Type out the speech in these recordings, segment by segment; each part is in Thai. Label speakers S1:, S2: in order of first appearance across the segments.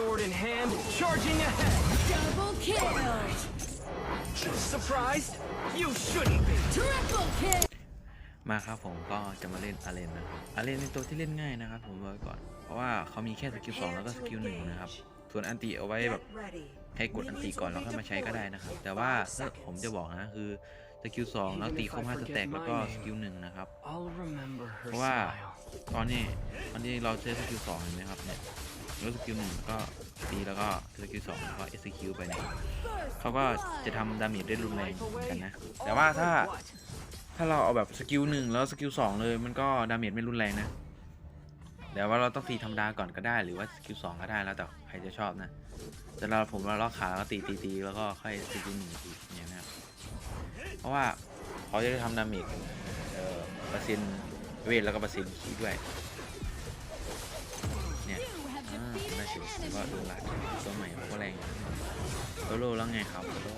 S1: Sword in hand, charging ahead.
S2: Double kill.
S1: Surprised? You shouldn't be.
S2: Triple kill.
S3: มาครับผมก็จะมาเล่นอาเรนนะครับอาเรนเป็นตัวที่เล่นง่ายนะครับ ผมบอกไว้ก่อนเพราะว่าเขามีแค่สกิลสองแล้วก็สกิลหนึ่งนะครับ ส่วนอันติเอาไว้แบบให้กดอันติก่อนแล้วค่อยมาใช้ก็ได้นะครับ แต่ว่าถ้าผมจะบอกนะคือสกิลสองแล้วตีครบห้าสแต็กแล้วก็สกิลหนึ่งนะครับ
S1: I'll remember her
S3: เพราะว่า
S1: smile.
S3: ตอนนี้ตอนนี้เราใช้สกิลสองเห็นไหมครับเนี่ย แล้วสกิลหนึ่งก็ตีแล้วก็สกิลสองแล้วก็เอสคิวไปเนี่ยเขาก็จะทำดาเมจได้รุนแรงกันนะ แต่ว่าถ้าถ้าเราเอาแบบสกิลหนึ่งแล้วสกิลสองเลยมันก็ดาเมจไม่รุนแรงนะเดี๋ยวว่าเราต้องตีธรรมดาก่อนก็ได้หรือว่าสกิลสองก็ได้แล้วแต่ใครจะชอบนะแต่เราผมเราล็อกขาแล้วก็ตีตีตีแล้วก็ค่อยสกิลหนึ่งอีกอย่างนี้นะเพราะว่าเขาจะได้ทำดาเมจเอ่อปอร์เซ็นต์เวทแล้วก็เปอร์เซ็นต์คีด้วยเนี่ย อ่า
S2: defeated
S3: น่าเชื่อ
S2: an
S3: ว่าโดน
S2: enemy.
S3: ลัดตัวใหม่ก็แรงโซโล่แล้วไงครับโซโล่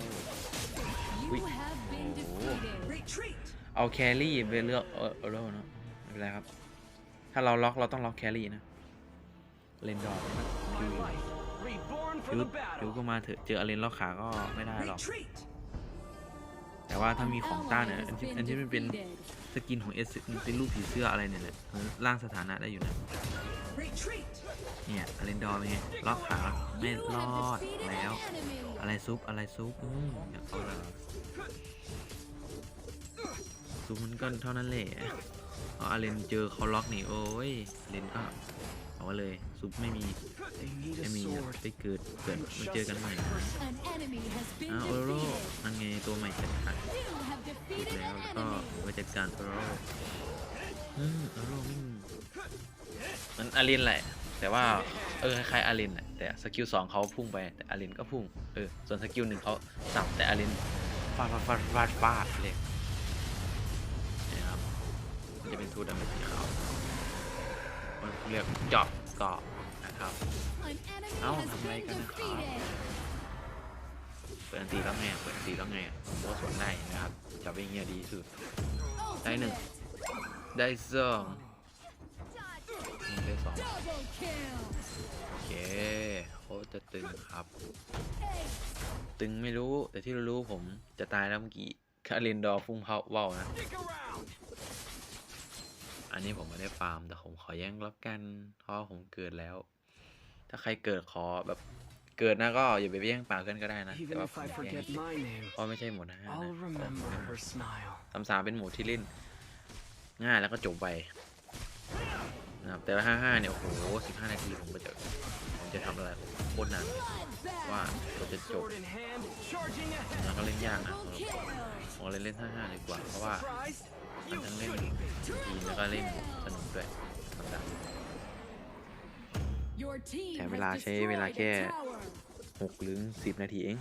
S3: เอาแครี่ไปเลือกเออเออแล้วเนาะไม่เป็นไรครับ ถ้าเราล็อกเราต้องล็อกแครี่นะเลนดอร์
S1: My life, reborn
S3: คิวคิวก็มาเถอะเจออเลนล็อกขาก็ไม่ได้หรอกแต่ว่าถ้ามีของต้านเนี่ยอันที่อันที่มันเป็นสกินของเอสมันเป็นรูปผีเสื้ออะไรเนี่ยแหละร่างสถานะได้อยู่นะ เนี่ยอเลนดอร์เป็นไงล็อกขาไม่รอดแล้ว อะไรซุปอะไรซุปอืมอยากเอาละซุปมันก็เท่านั้นแหละเอาอาเลนเจอเขาล็อกนี่โอ้ยอาเลนก็เอาเลยซุปไม่มีไม่
S1: a
S3: มีอะ
S1: sword.
S3: ไปเกิดเกิดมาเจอกันใหม่นะอ้าวโอโร
S2: defeated.
S3: นั่นไงตัวใหม่จัดการแล้วแล้วก็มาจัดการโอโรอืมโอโรไม่มี มันอาเลนแหละ แต่ว่าเออคล้ายๆอาเลนแหละแต่สกิลสองเขาพุ่งไปแต่อาเลนก็พุ่งเออส่วนสกิลหนึ่งเขาสับแต่อาเลนฟาดฟาดฟาดฟาดฟาดเลยนี่ครับจะเป็นทูดาเมจสีขามันเรียกจอบเกาะนะครับ
S2: An enemy
S3: Áo
S2: has
S3: làm
S2: been
S3: đây cái này khó.
S2: defeated.
S3: เปิดตีแล้วไงเปิดตีแล้วไงผมว่าสวนได้นะครับจับไปเงี้ยดีที่สุดได้สองนี่งได้สอง
S2: Double kill.
S3: โอเคโคตรจะตึงครับ ตึงไม่รู้แต่ที่รู้ๆผมจะตายแล้วเมื่อกี้คาเรนดอร์ฟุ้งเผาว่าวนะ
S1: Stick around.
S3: อันนี้ผมไม่ได้ฟาร์มแต่ผมขอแย่งรับกันเพราะว่าผมเกิดแล้ว ถ้าใครเกิดขอแบบเกิดนะก็อย่าไปแย่งปากกันก็ได้นะแต่
S1: Even
S3: ว่า
S1: if
S3: ผม
S1: I
S3: อยากแย่ง
S1: forget my name,
S3: เพราะไม่ใช่หมดนะฮะ
S1: I'll remember her smile.
S3: สามสามเป็นหมูที่เล่นง่ายแล้วก็จบไป นะครับ แต่ว่าห้าห้าเนี่ย โอ้โหสิบห้านาทีผมก็จะผมจะทำอะไรโคตรนานว่าเราจะจบแล้วก็เล่นยากนะผมเลยเล่นห้าห้าดีกว่า เพราะว่ามัน
S1: You
S3: ทั้งเล่นทีแล้วก็เล่นสนุกด้วยธรรมดแถมเวลาใช้เวลาแค่
S2: a tower.
S3: หกหรือสิบนาทีเอง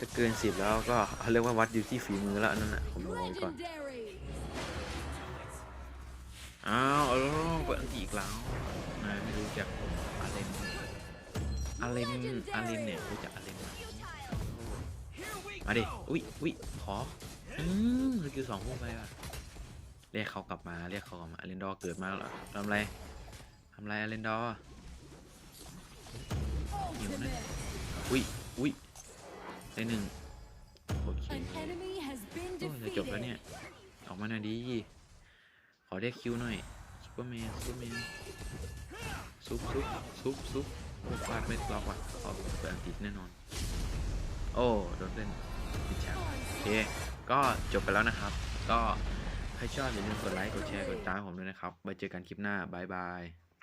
S3: จะเกินสิบแล้วก็เขาเรียกว่าวัดอยู่ที่ฝีมือแล้วนั่นน่ะผมบอกไว้ก่อน อ้าวเอาแล้วเปิดอันตีอีกแล้วนายไม่รู้จักอาเลนอาเลนอาเลนเนี่ยรู้จักอาเลนไหม
S1: Here we
S3: มาดิ
S1: go.
S3: อุ้ยอุ้ยขออืมสกิลสองพุ่งไปว่ะเรียกเขากลับมาเรียกเขากลับมาอาเลนดอร์เกิดมาแล้วเหรอทำอะไรทำอะไรอาเลนดอร์
S2: Ultimate.
S3: อุ้ยอุ้ยได้หนึ่งโอเค
S2: An enemy has been
S3: โอ้จะจบแล้วเนี่ย
S2: defeated.
S3: ออกมาหน่อยดีข อเรียกคิวหน่อยซูเปอร์แมนซูเปอร์แมนซุปซุปซุปซุปโอ้ฟาดไม่ล็อกว่ะเอาเปิดอันติดแน่นอน โอ้โดนเล่นติดแชมป์โอเคก็จบไปแล้วนะครับ ก็ใครชอบอย่าลืมกดไลค์กดแชร์กดติดตามผมด้วยนะครับไว้เจอกันคลิปหน้าบายบาย